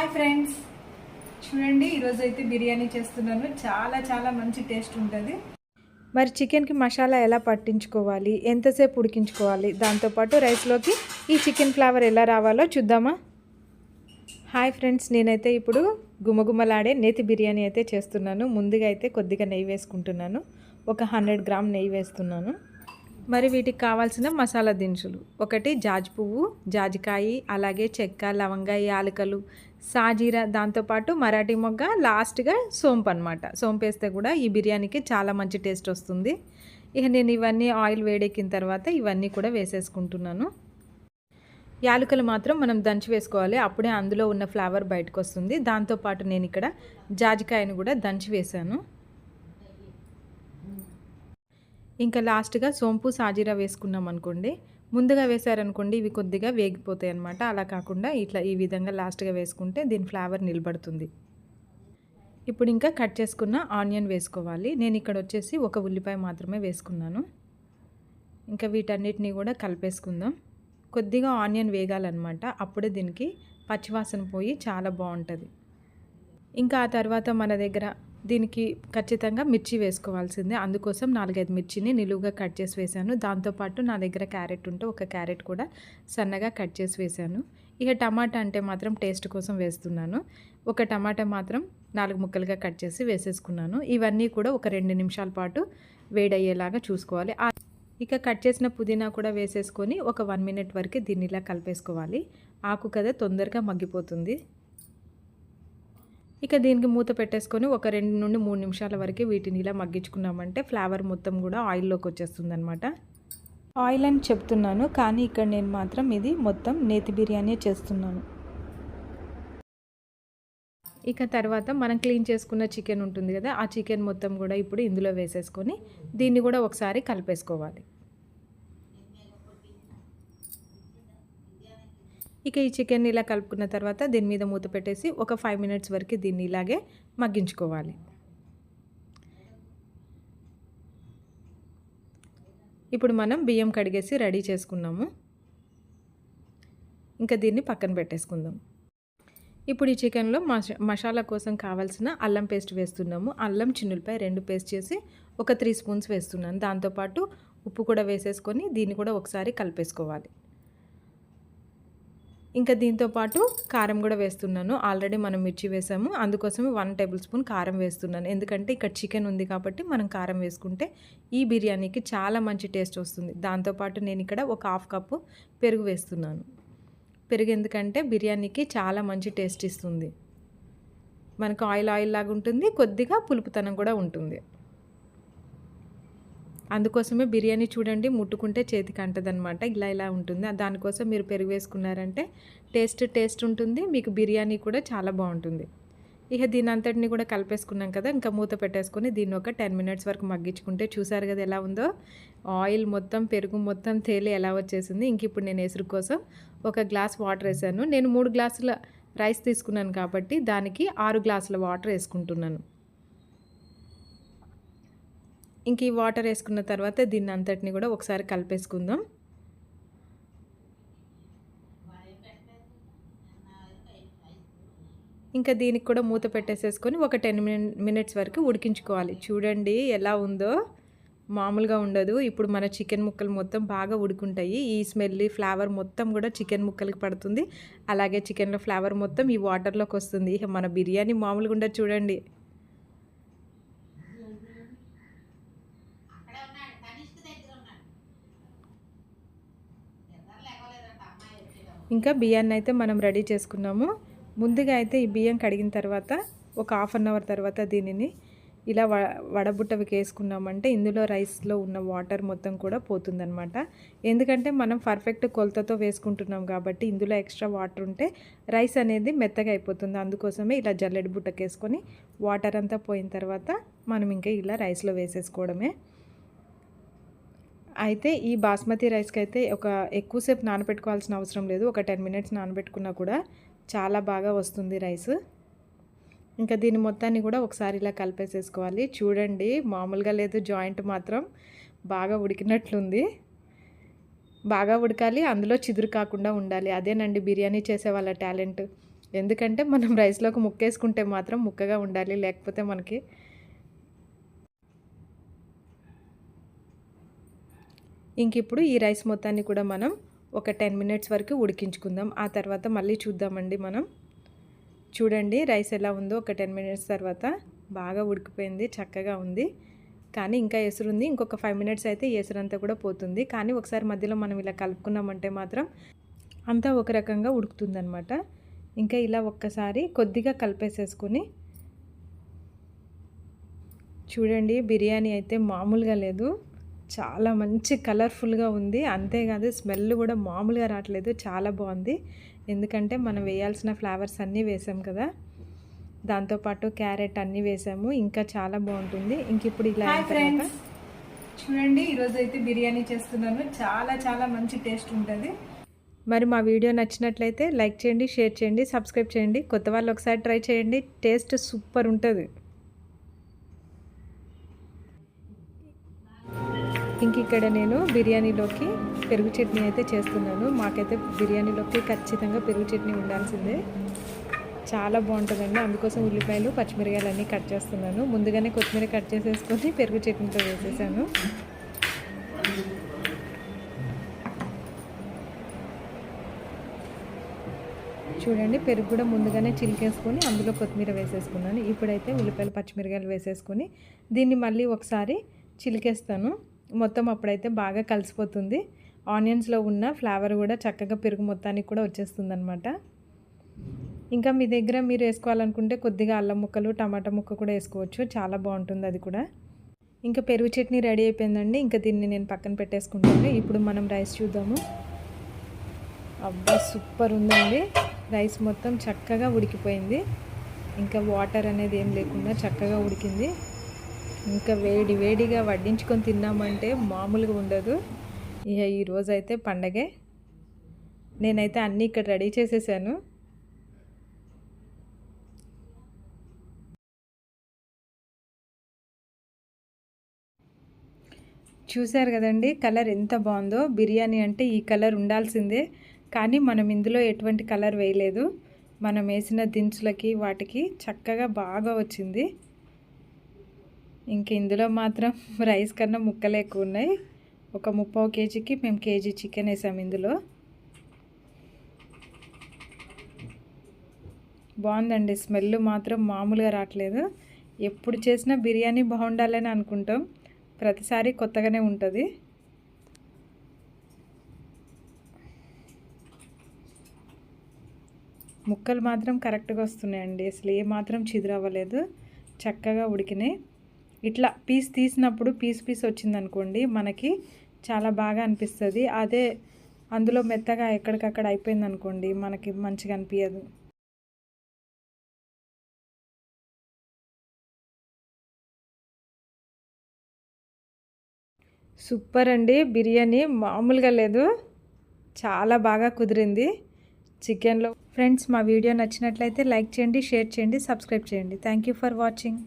Hi friends. చూడండి ఈరోజు అయితే బిర్యానీ చేస్తున్నాను. చాలా చాలా మంచి టేస్ట్ ఉంటుంది. మరి చికెన్కి మసాలా ఎలా పట్టించుకోవాలి? ఎంతసేపు ఉడికించుకోవాలి? దాంతోపాటు రైస్లోకి ఈ చికెన్ ఫ్లేవర్ ఎలా రావాలో చూద్దామా? హాయ్ ఫ్రెండ్స్ నేనైతే ఇప్పుడు గుమగుమలాడే నేతి బిర్యానీ అయితే చేస్తున్నాను. ముందుగా అయితే కొద్దిగా నెయ్యి వేసుకుంటున్నాను. ఒక హండ్రెడ్ గ్రామ్ నెయ్యి వేస్తున్నాను. మరి వీటికి కావాల్సిన మసాలా దినుసులు. ఒకటి జాజి పువ్వు జాజికాయి అలాగే చెక్క లవంగ యాలకలు సాజీరా దాంతోపాటు మరాఠీ మొగ్గ లాస్ట్గా సోంపు అనమాట సోంపు వేస్తే కూడా ఈ బిర్యానీకి చాలా మంచి టేస్ట్ వస్తుంది. ఇక నేను ఇవన్నీ ఆయిల్ వేడెక్కిన తర్వాత ఇవన్నీ కూడా వేసేసుకుంటున్నాను. యాలకులు మాత్రం మనం దంచి వేసుకోవాలి. అప్పుడే అందులో ఉన్న ఫ్లేవర్ బయటకు వస్తుంది దాంతోపాటు నేను ఇక్కడ జాజికాయను కూడా దంచి వేశాను. ఇంకా లాస్ట్గా సోంపు సాజీరా వేసుకున్నాం అనుకోండి ముందుగా వేసారనుకోండి ఇవి కొద్దిగా వేగిపోతాయి అనమాట అలా కాకుండా ఇట్లా ఈ విధంగా లాస్ట్గా వేసుకుంటే దీని ఫ్లేవర్ నిలబడుతుంది. ఇప్పుడు ఇంకా కట్ చేసుకున్న ఆనియన్ వేసుకోవాలి. నేను ఇక్కడ వచ్చేసి ఒక ఉల్లిపాయ మాత్రమే వేసుకున్నాను. ఇంకా వీటన్నిటిని కూడా కలిపేసుకుందాం. కొద్దిగా ఆనియన్ వేగాలన్నమాట. అప్పుడే దీనికి పచ్చివాసన పోయి చాలా బాగుంటుంది. ఇంకా ఆ తర్వాత మన దగ్గర దీనికి ఖచ్చితంగా మిర్చి వేసుకోవాల్సిందే. అందుకోసం నాలుగైదు మిర్చిని నిలువుగా కట్ చేసి వేశాను. దాంతోపాటు నా దగ్గర క్యారెట్ ఉంటే ఒక క్యారెట్ కూడా సన్నగా కట్ చేసి వేశాను. ఇక టమాటా అంటే మాత్రం టేస్ట్ కోసం వేస్తున్నాను. ఒక టమాటా మాత్రం నాలుగు ముక్కలుగా కట్ చేసి వేసేసుకున్నాను. ఇవన్నీ కూడా ఒక రెండు నిమిషాల పాటు వేడయ్యేలాగా చూసుకోవాలి. ఇక కట్ చేసిన పుదీనా కూడా వేసేసుకొని ఒక వన్ మినిట్ వరకు దీన్ని ఇలా కలిపేసుకోవాలి. ఆకు కదా తొందరగా మగ్గిపోతుంది. ఇక దీనికి మూత పెట్టేసుకొని ఒక రెండు నుండి మూడు నిమిషాల వరకు వీటిని ఇలా మగ్గించుకున్నామంటే ఫ్లేవర్ మొత్తం కూడా ఆయిల్లోకి వచ్చేస్తుంది అనమాట ఆయిల్ అని చెప్తున్నాను కానీ ఇక్కడ నేను మాత్రం ఇది మొత్తం నేతి బిర్యానీ చేస్తున్నాను. ఇక తర్వాత మనం క్లీన్ చేసుకున్న చికెన్ ఉంటుంది కదా ఆ చికెన్ మొత్తం కూడా ఇప్పుడు ఇందులో వేసేసుకొని దీన్ని కూడా ఒకసారి కలిపేసుకోవాలి. ఇక ఈ చికెన్ ఇలా కలుపుకున్న తర్వాత దీని మీద మూత పెట్టేసి ఒక ఫైవ్ మినిట్స్ వరకు దీన్ని ఇలాగే మగ్గించుకోవాలి. ఇప్పుడు మనం బియ్యం కడిగేసి రెడీ చేసుకున్నాము. ఇంకా దీన్ని పక్కన పెట్టేసుకుందాం. ఇప్పుడు ఈ చికెన్లో మష మసాలా కోసం కావాల్సిన అల్లం పేస్ట్ వేస్తున్నాము. అల్లం చిన్నులపై రెండు పేస్ట్ చేసి ఒక త్రీ స్పూన్స్ వేస్తున్నాను. దాంతోపాటు ఉప్పు కూడా వేసేసుకొని దీన్ని కూడా ఒకసారి కలిపేసుకోవాలి. ఇంకా దీంతో పాటు కారం కూడా వేస్తున్నాను. ఆల్రెడీ మనం మిర్చి వేసాము. అందుకోసం వన్ టేబుల్ స్పూన్ కారం వేస్తున్నాను. ఎందుకంటే ఇక్కడ చికెన్ ఉంది కాబట్టి మనం కారం వేసుకుంటే ఈ బిర్యానీకి చాలా మంచి టేస్ట్ వస్తుంది. దాంతోపాటు నేను ఇక్కడ ఒక హాఫ్ కప్పు పెరుగు వేస్తున్నాను. పెరుగు ఎందుకంటే బిర్యానీకి చాలా మంచి టేస్ట్ ఇస్తుంది. మనకు ఆయిల్ ఆయిల్ లాగా ఉంటుంది. కొద్దిగా పులుపుతనం కూడా ఉంటుంది. అందుకోసమే బిర్యానీ చూడండి ముట్టుకుంటే చేతికి అంటదనమాట ఇలా ఇలా ఉంటుంది. దానికోసం మీరు పెరుగు వేసుకున్నారంటే టేస్ట్ టేస్ట్ ఉంటుంది. మీకు బిర్యానీ కూడా చాలా బాగుంటుంది. ఇక దీని అంతటిని కూడా కలిపేసుకున్నాం కదా ఇంకా మూత పెట్టేసుకొని దీన్ని ఒక టెన్ మినిట్స్ వరకు మగ్గించుకుంటే చూసారు కదా ఎలా ఉందో? ఆయిల్ మొత్తం పెరుగు మొత్తం తేలి ఎలా వచ్చేసింది. ఇంక ఇప్పుడు నేను ఎసురు కోసం ఒక గ్లాస్ వాటర్ వేసాను. నేను మూడు గ్లాసుల రైస్ తీసుకున్నాను కాబట్టి దానికి ఆరు గ్లాసుల వాటర్ వేసుకుంటున్నాను. ఇంక ఈ వాటర్ వేసుకున్న తర్వాత దీన్ని అంతటిని కూడా ఒకసారి కలిపేసుకుందాం. ఇంకా దీనికి కూడా మూత పెట్టేసేసుకొని ఒక టెన్ మినిట్స్ వరకు ఉడికించుకోవాలి. చూడండి ఎలా ఉందో. మామూలుగా ఉండదు. ఇప్పుడు మన చికెన్ ముక్కలు మొత్తం బాగా ఉడుకుంటాయి. ఈ స్మెల్ ఫ్లేవర్ మొత్తం కూడా చికెన్ ముక్కలకి పడుతుంది. అలాగే చికెన్లో ఫ్లేవర్ మొత్తం ఈ వాటర్లోకి వస్తుంది. మన బిర్యానీ మామూలుగా ఉండదు చూడండి. ఇంకా బియ్యాన్ని అయితే మనం రెడీ చేసుకున్నాము. ముందుగా అయితే ఈ బియ్యం కడిగిన తర్వాత ఒక హాఫ్ అన్ అవర్ తర్వాత దీనిని ఇలా వ వడబుట్టవికి వేసుకున్నామంటే ఇందులో రైస్లో ఉన్న వాటర్ మొత్తం కూడా పోతుందనమాట ఎందుకంటే మనం పర్ఫెక్ట్ కొలతతో వేసుకుంటున్నాం కాబట్టి ఇందులో ఎక్స్ట్రా వాటర్ ఉంటే రైస్ అనేది మెత్తగా అయిపోతుంది. అందుకోసమే ఇలా జల్లెడి బుట్టకేసుకొని వాటర్ అంతా పోయిన తర్వాత మనం ఇంకా ఇలా రైస్లో వేసేసుకోవడమే. అయితే ఈ బాస్మతి రైస్కి అయితే ఒక ఎక్కువసేపు నానబెట్టుకోవాల్సిన అవసరం లేదు. ఒక టెన్ మినిట్స్ నానబెట్టుకున్నా కూడా చాలా బాగా వస్తుంది రైస్. ఇంకా దీని మొత్తాన్ని కూడా ఒకసారి ఇలా కలిపేసేసుకోవాలి. చూడండి మామూలుగా లేదు జాయింట్ మాత్రం బాగా ఉడికినట్లుంది. బాగా ఉడకాలి అందులో చిదురు కాకుండా ఉండాలి. అదేనండి బిర్యానీ చేసే వాళ్ళ టాలెంట్. ఎందుకంటే మనం రైస్లోకి ముక్కేసుకుంటే మాత్రం ముక్కగా ఉండాలి లేకపోతే మనకి ఇంక ఇప్పుడు ఈ రైస్ మొత్తాన్ని కూడా మనం ఒక టెన్ మినిట్స్ వరకు ఉడికించుకుందాం. ఆ తర్వాత మళ్ళీ చూద్దామండి మనం. చూడండి రైస్ ఎలా ఉందో ఒక టెన్ మినిట్స్ తర్వాత బాగా ఉడికిపోయింది చక్కగా ఉంది. కానీ ఇంకా ఎసురుంది ఇంకొక ఫైవ్ మినిట్స్ అయితే ఎసురంతా కూడా పోతుంది. కానీ ఒకసారి మధ్యలో మనం ఇలా కలుపుకున్నామంటే మాత్రం అంతా ఒక రకంగా ఉడుకుతుందనమాట ఇంకా ఇలా ఒక్కసారి కొద్దిగా కలిపేసేసుకొని చూడండి బిర్యానీ అయితే మామూలుగా లేదు. చాలా మంచి కలర్ఫుల్గా ఉంది. అంతేకాదు స్మెల్ కూడా మామూలుగా రావట్లేదు. చాలా బాగుంది. ఎందుకంటే మనం వేయాల్సిన ఫ్లేవర్స్ అన్నీ వేసాం కదా. దాంతోపాటు క్యారెట్ అన్నీ వేసాము. ఇంకా చాలా బాగుంటుంది. ఇంక ఇప్పుడు ఇలా చూడండి ఈరోజు అయితే బిర్యానీ చేస్తున్నాను. చాలా చాలా మంచి టేస్ట్ ఉంటుంది. మరి మా వీడియో నచ్చినట్లయితే లైక్ చేయండి షేర్ చేయండి సబ్స్క్రైబ్ చేయండి. కొత్త వాళ్ళు ఒకసారి ట్రై చేయండి. టేస్ట్ సూపర్ ఉంటుంది. ఇంక ఇక్కడ నేను బిర్యానీలోకి పెరుగు చట్నీ అయితే చేస్తున్నాను. మాకైతే బిర్యానీలోకి ఖచ్చితంగా పెరుగు చట్నీ ఉండాల్సిందే. చాలా బాగుంటుందండి. అందుకోసం ఉల్లిపాయలు పచ్చిమిరకాయలు అన్నీ కట్ చేస్తున్నాను. ముందుగానే కొత్తిమీర కట్ చేసేసుకొని పెరుగు చట్నీతో వేసేసాను. చూడండి పెరుగు కూడా ముందుగానే చిలికేసుకొని అందులో కొత్తిమీర వేసేసుకున్నాను. ఇప్పుడైతే ఉల్లిపాయలు పచ్చిమిరకాయలు వేసేసుకొని దీన్ని మళ్ళీ ఒకసారి చిలికేస్తాను. మొత్తం అప్పుడైతే బాగా కలిసిపోతుంది. ఆనియన్స్లో ఉన్న ఫ్లేవర్ కూడా చక్కగా పెరుగు మొత్తానికి కూడా వచ్చేస్తుంది అనమాట ఇంకా మీ దగ్గర మీరు వేసుకోవాలనుకుంటే కొద్దిగా అల్లం ముక్కలు టమాటా ముక్క కూడా వేసుకోవచ్చు. చాలా బాగుంటుంది అది కూడా. ఇంకా పెరుగు చట్నీ రెడీ అయిపోయిందండి. ఇంకా దీన్ని నేను పక్కన పెట్టేసుకుంటాను. ఇప్పుడు మనం రైస్ చూద్దాము. అబ్బా సూపర్ ఉందండి. రైస్ మొత్తం చక్కగా ఉడికిపోయింది. ఇంకా వాటర్ అనేది ఏం లేకుండా చక్కగా ఉడికింది. ఇంకా వేడి వేడిగా వడ్డించుకొని తిన్నామంటే మామూలుగా ఉండదు. ఇక ఈరోజు అయితే పండగే. నేనైతే అన్నీ ఇక్కడ రెడీ చేసేసాను. చూశారు కదండి కలర్ ఎంత బాగుందో. బిర్యానీ అంటే ఈ కలర్ ఉండాల్సిందే. కానీ మనం ఇందులో ఎటువంటి కలర్ వేయలేదు. మనం వేసిన దినుసులకి వాటికి చక్కగా బాగా వచ్చింది. ఇంక ఇందులో మాత్రం రైస్ కన్నా ముక్కలు ఎక్కువ ఉన్నాయి. ఒక ముప్పావు కేజీకి మేము కేజీ చికెన్ వేసాం ఇందులో. బాగుందండి స్మెల్ మాత్రం మామూలుగా రావట్లేదు. ఎప్పుడు చేసినా బిర్యానీ బాగుండాలని అనుకుంటాం. ప్రతిసారి కొత్తగానే ఉంటుంది. ముక్కలు మాత్రం కరెక్ట్గా వస్తున్నాయండి. అసలు ఏ మాత్రం చిదురవ్వలేదు. చక్కగా ఉడికినాయి. ఇట్లా పీస్ తీసినప్పుడు పీస్ పీస్ వచ్చిందనుకోండి మనకి చాలా బాగా అనిపిస్తుంది. అదే అందులో మెత్తగా ఎక్కడికక్కడ అయిపోయింది అనుకోండి మనకి మంచిగా అనిపించదు సూపర్ అండి. బిర్యానీ మామూలుగా లేదు. చాలా బాగా కుదిరింది చికెన్లో. ఫ్రెండ్స్ మా వీడియో నచ్చినట్లయితే లైక్ చేయండి షేర్ చేయండి సబ్స్క్రైబ్ చేయండి. Thank you for watching.